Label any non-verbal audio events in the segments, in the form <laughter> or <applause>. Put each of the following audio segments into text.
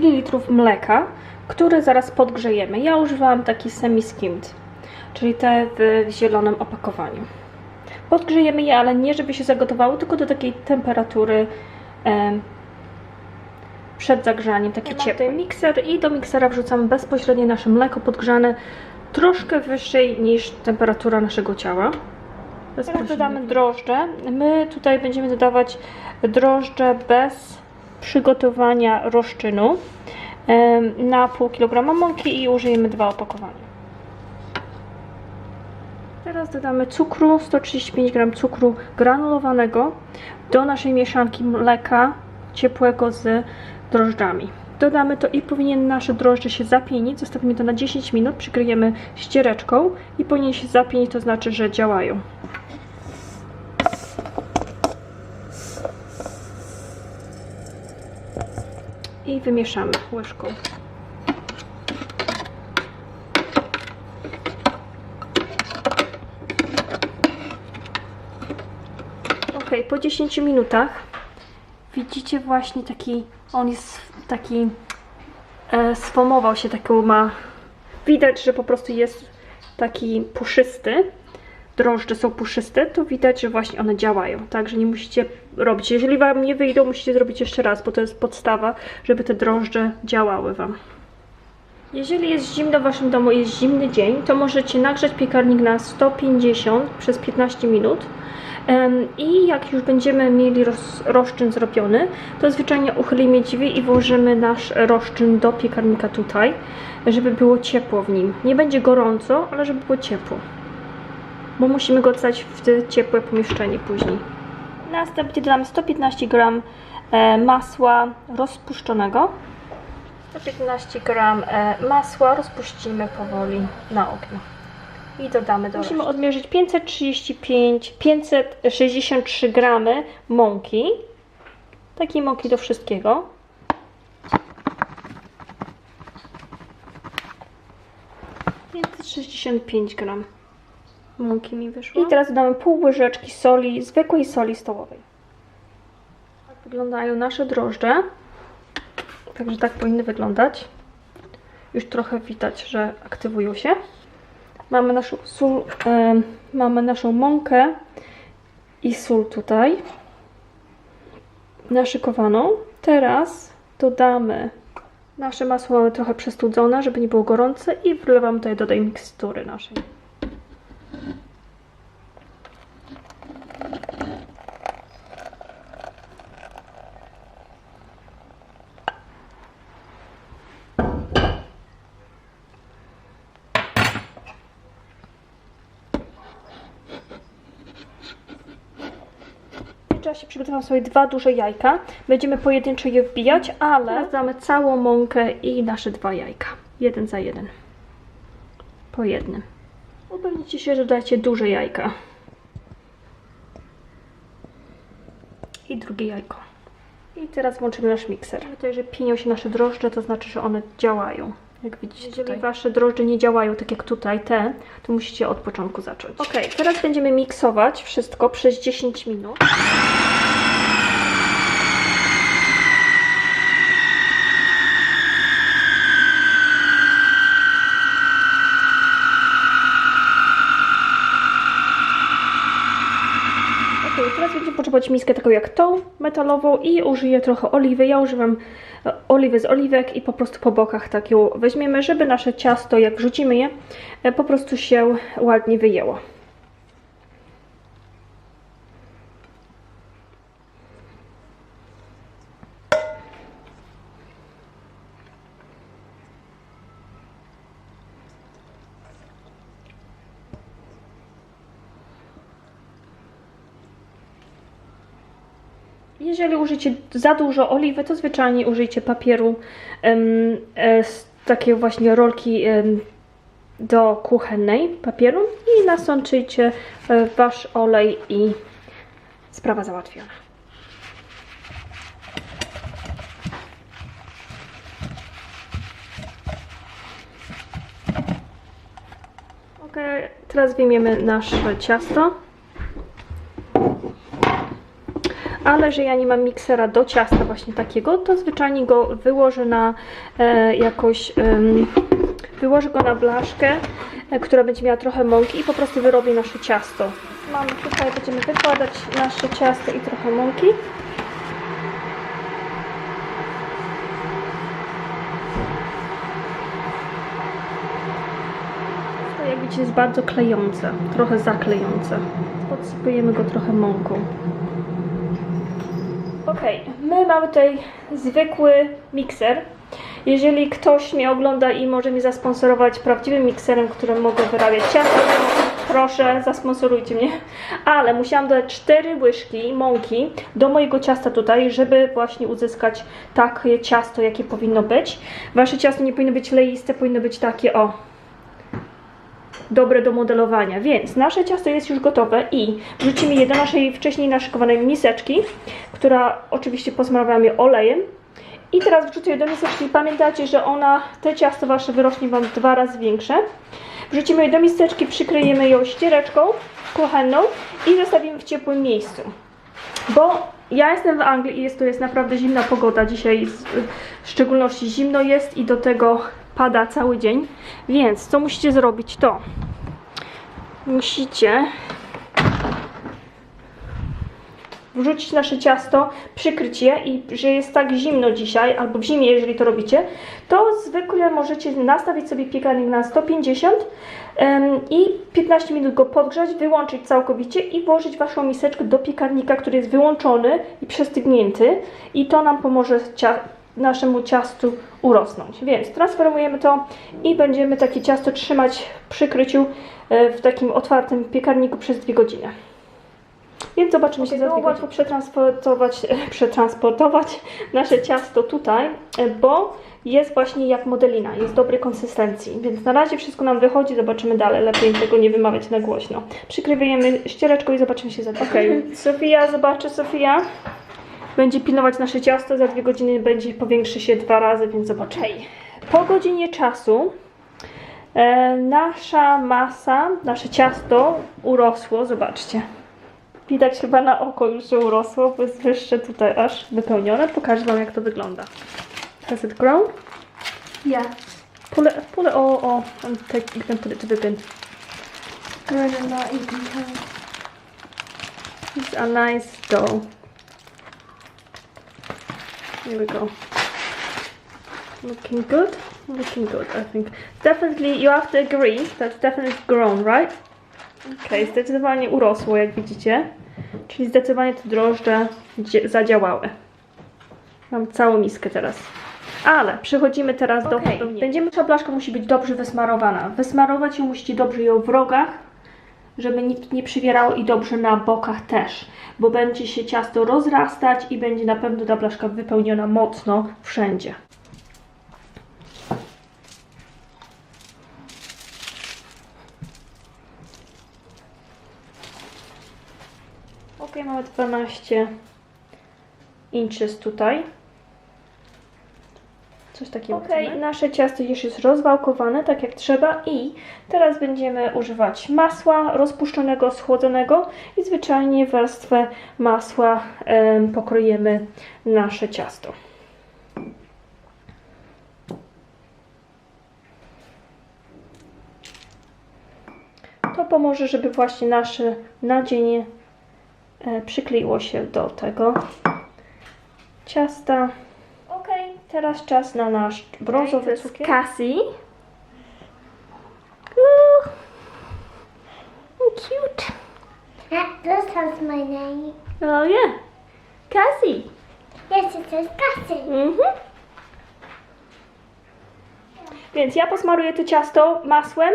240 ml mleka, które zaraz podgrzejemy. Ja używałam taki semi-skimmed, czyli te w zielonym opakowaniu. Podgrzejemy je, ale nie żeby się zagotowały, tylko do takiej temperatury em, przed zagrzaniem, takie Ja mam ciepłe. Mikser i do miksera wrzucamy bezpośrednio nasze mleko podgrzane troszkę wyższej niż temperatura naszego ciała. Teraz dodamy drożdże. My tutaj będziemy dodawać drożdże bez przygotowania rozczynu em, na pół kilograma mąki i użyjemy dwa opakowania. Teraz dodamy cukru, 135 g cukru granulowanego do naszej mieszanki mleka ciepłego z drożdżami. Dodamy to i powinien nasze drożdże się zapienić. Zostawimy to na 10 minut, przykryjemy ściereczką i powinien się zapienić, to znaczy, że działają. I wymieszamy łyżką. Ok, po 10 minutach widzicie właśnie taki, on jest taki, e, sfomował się, taką ma, widać, że po prostu jest taki puszysty, drożdże są puszyste, to widać, że właśnie one działają, także nie musicie robić. Jeżeli Wam nie wyjdą, musicie zrobić jeszcze raz, bo to jest podstawa, żeby te drożdże działały Wam. Jeżeli jest zimno w Waszym domu, jest zimny dzień, to możecie nagrzać piekarnik na 150 przez 15 minut. I jak już będziemy mieli roz, rozczyn zrobiony, to zwyczajnie uchylimy drzwi i włożymy nasz rozczyn do piekarnika tutaj, żeby było ciepło w nim. Nie będzie gorąco, ale żeby było ciepło. Bo musimy go oddać w te ciepłe pomieszczenie później. Następnie dodamy 115 g e, masła rozpuszczonego. 115 g e, masła rozpuścimy powoli na ogniu i dodamy do Musimy odmierzyć 535, 563 gramy mąki. Takiej mąki do wszystkiego. Pięćset sześćdziesiąt pięć gram mąki mi wyszło. I teraz dodamy pół łyżeczki soli, zwykłej soli stołowej. Tak wyglądają nasze drożdże. Także tak powinny wyglądać. Już trochę widać, że aktywują się. Mamy naszą sól, mamy naszą mąkę i sól tutaj naszykowaną. Teraz dodamy nasze masło mamy trochę przestudzone, żeby nie było gorące i wlewamy tutaj do tej mikstury naszej. W czasie przygotowałam sobie dwa duże jajka. Będziemy pojedynczo je wbijać, ale damy całą mąkę i nasze dwa jajka. Jeden za jeden. Po jednym. Upewnijcie się, że dajecie duże jajka. I drugie jajko. I teraz włączymy nasz mikser. Tutaj, że pienią się nasze drożdże, to znaczy, że one działają. Jak widzicie Jeżeli tutaj. Wasze drożdże nie działają tak jak tutaj te, to musicie od początku zacząć. Ok, teraz będziemy miksować wszystko przez 10 minut. Ok, teraz miskę taką jak tą, metalową i użyję trochę oliwy. Ja używam e, oliwy z oliwek i po prostu po bokach tak ją weźmiemy, żeby nasze ciasto, jak wrzucimy je, e, po prostu się ładnie wyjęło. Jeżeli użycie za dużo oliwy, to zwyczajnie użyjcie papieru e, z takiej właśnie rolki em, do kuchennej papieru i nasączyjcie e, wasz olej i sprawa załatwiona. Ok, teraz wyjmiemy nasze ciasto. Ale że ja nie mam miksera do ciasta właśnie takiego, to zwyczajnie go wyłożę na e, jakoś, em, wyłożę go na blaszkę, e, która będzie miała trochę mąki i po prostu wyrobię nasze ciasto. Mamy tutaj, będziemy wykładać nasze ciasto i trochę mąki. To jak widzicie jest bardzo klejące, trochę zaklejące. Podsypujemy go trochę mąką. My mamy tutaj zwykły mikser. Jeżeli ktoś mnie ogląda i może mnie zasponsorować prawdziwym mikserem, którym mogę wyrabiać ciasto, to proszę, zasponsorujcie mnie. Ale musiałam dodać 4 łyżki mąki do mojego ciasta tutaj, żeby właśnie uzyskać takie ciasto, jakie powinno być. Wasze ciasto nie powinno być leiste, powinno być takie o, dobre do modelowania. Więc nasze ciasto jest już gotowe i wrzucimy je do naszej wcześniej naszykowanej miseczki, która oczywiście posmarowałam olejem. I teraz wrzucę je do miseczki. Pamiętajcie, że ona, te ciasto wasze wyrośnie wam dwa razy większe. Wrzucimy je do miseczki, przykryjemy ją ściereczką kuchenną i zostawimy w ciepłym miejscu. Bo ja jestem w Anglii i jest to jest naprawdę zimna pogoda. Dzisiaj w szczególności zimno jest i do tego pada cały dzień. Więc co musicie zrobić to musicie wrzucić nasze ciasto, przykryć je i że jest tak zimno dzisiaj, albo w zimie, jeżeli to robicie, to zwykle możecie nastawić sobie piekarnik na 150 em, i 15 minut go podgrzać, wyłączyć całkowicie i włożyć waszą miseczkę do piekarnika, który jest wyłączony i przestygnięty i to nam pomoże cia- naszemu ciastu urosnąć. Więc transferujemy to i będziemy takie ciasto trzymać w przykryciu e, w takim otwartym piekarniku przez 2 godziny. Więc zobaczymy się za było łatwo przetransportować, <laughs> przetransportować nasze ciasto tutaj, bo jest właśnie jak modelina, jest dobrej konsystencji. Więc na razie wszystko nam wychodzi, zobaczymy dalej. Lepiej tego nie wymawiać na głośno. Przykrywujemy ściereczką i zobaczymy się za chwilę. Okej, Sofia, zobaczy Sofia. Będzie pilnować nasze ciasto, za dwie godziny będzie powiększy się dwa razy, więc zobaczymy. Po godzinie czasu e, nasza masa, nasze ciasto urosło, zobaczcie. Widać chyba na oko już, że urosło, bo jest wyższe tutaj aż wypełnione. Pokażę Wam, jak to wygląda. Has it grown? Yeah. Pull it, pull it all off and take, you can put it to the bin. Good a lot you can tell. It's a nice dough. Here we go. Looking good? Looking good, I think. Definitely, you have to agree, that's definitely grown, right? Okay, zdecydowanie urosło, jak widzicie. Czyli zdecydowanie te drożdże zadziałały. Mam całą miskę teraz. Ale przechodzimy teraz do Okej. Będziemy, ta blaszka musi być dobrze wysmarowana. Wysmarować ją musicie dobrze ją w rogach, żeby nikt nie przywierało i dobrze na bokach też, bo będzie się ciasto rozrastać i będzie na pewno ta blaszka wypełniona mocno wszędzie. Ok, mamy 12 inches tutaj. Coś takiego. Ok, nasze ciasto już jest rozwałkowane, tak jak trzeba i teraz będziemy używać masła rozpuszczonego, schłodzonego i zwyczajnie warstwę masła em, pokroimy nasze ciasto. To pomoże, żeby właśnie nasze nadzienie przykleiło się do tego ciasta. Ok, teraz czas na nasz brązowy cukier. Cassie. Ooh, cute. That does have my name. Oh yeah, Cassie. Yes, it says Cassie. Mhm. Więc ja posmaruję to ciasto masłem.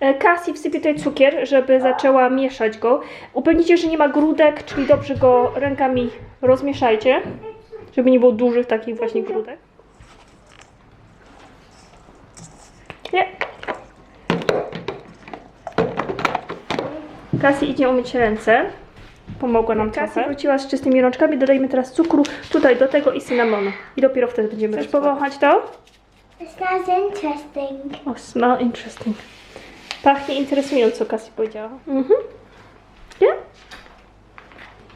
E, Cassie wsypie tutaj cukier, żeby zaczęła mieszać go. Upewnijcie, że nie ma grudek, czyli dobrze go rękami rozmieszajcie, żeby nie było dużych takich właśnie grudek. Nie. Cassie idzie umyć ręce. Pomogła nam Cassie trochę. wróciła z czystymi rączkami. Dodajmy teraz cukru tutaj do tego i cynamonu. I dopiero wtedy będziemy Chcesz powąchać to? It smells interesting. Oh, smell interesting. Pachnie interesująco, Cassie powiedziała. Mhm. Yeah?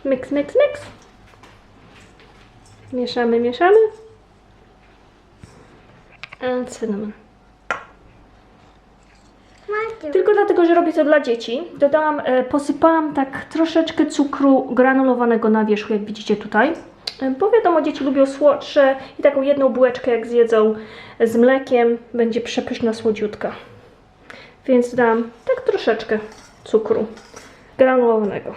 Mix, mix, mix. Mieszamy, mieszamy. And cinnamon. Tylko dlatego, że robię to dla dzieci, dodałam, e, posypałam tak troszeczkę cukru granulowanego na wierzchu, jak widzicie tutaj. E, Bo wiadomo, dzieci lubią słodsze i taką jedną bułeczkę jak zjedzą z mlekiem, będzie przepyszna słodziutka. Więc dodałam tak troszeczkę cukru granulowanego.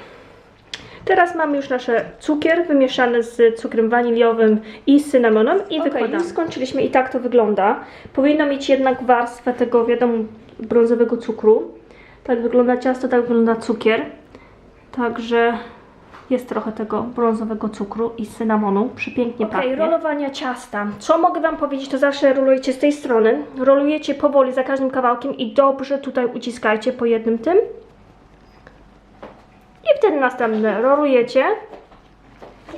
Teraz mamy już nasze cukier wymieszany z cukrem waniliowym i cynamonem i wykładamy. Skończyliśmy i tak to wygląda. Powinno mieć jednak warstwę tego, wiadomo, brązowego cukru. Tak wygląda ciasto, tak wygląda cukier. Także jest trochę tego brązowego cukru i cynamonu. Przepięknie Okej, pachnie. rolowania ciasta. Co mogę Wam powiedzieć, to zawsze rolujecie z tej strony. Rolujecie powoli za każdym kawałkiem i dobrze tutaj uciskajcie po jednym tym. I wtedy następne rolujecie.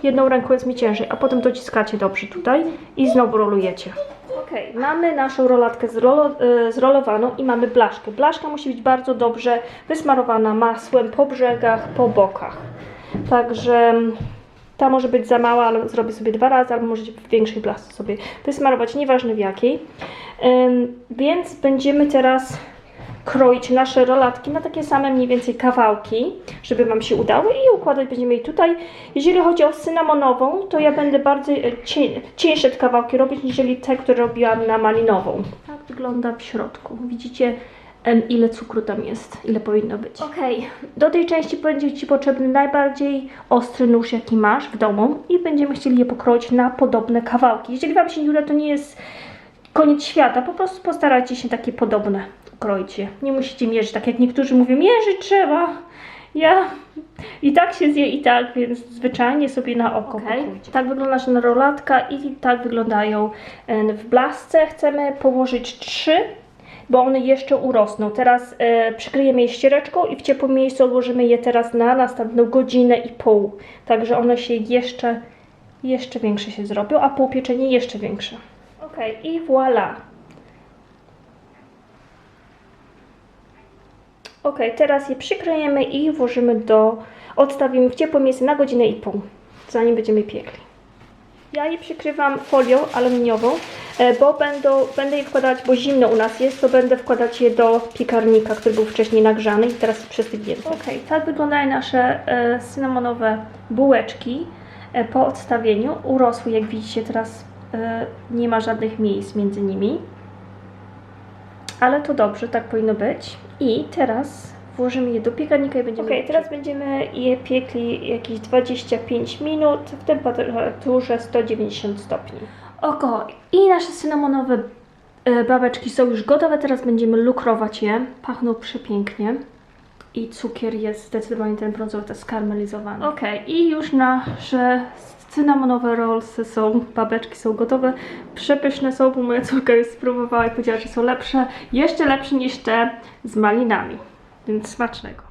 Jedną ręką jest mi ciężej, a potem dociskacie dobrze tutaj i znowu rolujecie. Ok, mamy naszą rolatkę zrolo, e, zrolowaną i mamy blaszkę. Blaszka musi być bardzo dobrze wysmarowana masłem po brzegach, po bokach. Także ta może być za mała, ale zrobię sobie dwa razy, albo możecie w większej blaszce sobie wysmarować, nieważne w jakiej. Więc będziemy teraz kroić nasze rolatki na takie same mniej więcej kawałki, żeby Wam się udało i układać będziemy je tutaj. Jeżeli chodzi o cynamonową, to ja będę bardziej e, cień, cieńsze kawałki robić, niżeli te, które robiłam na malinową. Tak wygląda w środku. Widzicie ile cukru tam jest, ile powinno być. Ok, do tej części będzie Ci potrzebny najbardziej ostry nóż, jaki masz w domu i będziemy chcieli je pokroić na podobne kawałki. Jeżeli Wam się nie uda, to nie jest koniec świata, po prostu postarajcie się takie podobne kroić je. Nie musicie mierzyć, tak jak niektórzy mówią, mierzyć trzeba. Ja i tak się zje i tak, więc zwyczajnie sobie na oko pokrójcie. Tak wygląda nasza rolatka i tak wyglądają w blasce. Chcemy położyć trzy, bo one jeszcze urosną. Teraz e, przykryjemy je ściereczką i w ciepłym miejscu odłożymy je teraz na następną godzinę i pół. Także one się jeszcze, jeszcze większe się zrobią, a półpieczenie jeszcze większe. Ok, i voilà. Ok, teraz je przykryjemy i włożymy do. Odstawimy w ciepłe miejsce na godzinę i pół, zanim będziemy piekli. Ja je przykrywam folią aluminiową, e, bo będą, będę je wkładać, bo zimno u nas jest, to będę wkładać je do piekarnika, który był wcześniej nagrzany i teraz przestygnięty. Ok, tak wyglądają nasze e, cynamonowe bułeczki e, po odstawieniu. Urosły, jak widzicie, teraz e, nie ma żadnych miejsc między nimi. Ale to dobrze, tak powinno być. I teraz włożymy je do piekarnika i będziemy. Ok, teraz będziemy je piekli jakieś 25 minut w temperaturze 190 stopni. Oko, i nasze cynamonowe e, babeczki są już gotowe. Teraz będziemy lukrować je. Pachną przepięknie. I cukier jest zdecydowanie ten brązowy, to jest skarmelizowany. Ok, i już nasze cynamonowe rollsy są, babeczki są gotowe. Przepyszne są, bo moja córka już spróbowała i powiedziała, że są lepsze. Jeszcze lepsze niż te z malinami. Więc smacznego.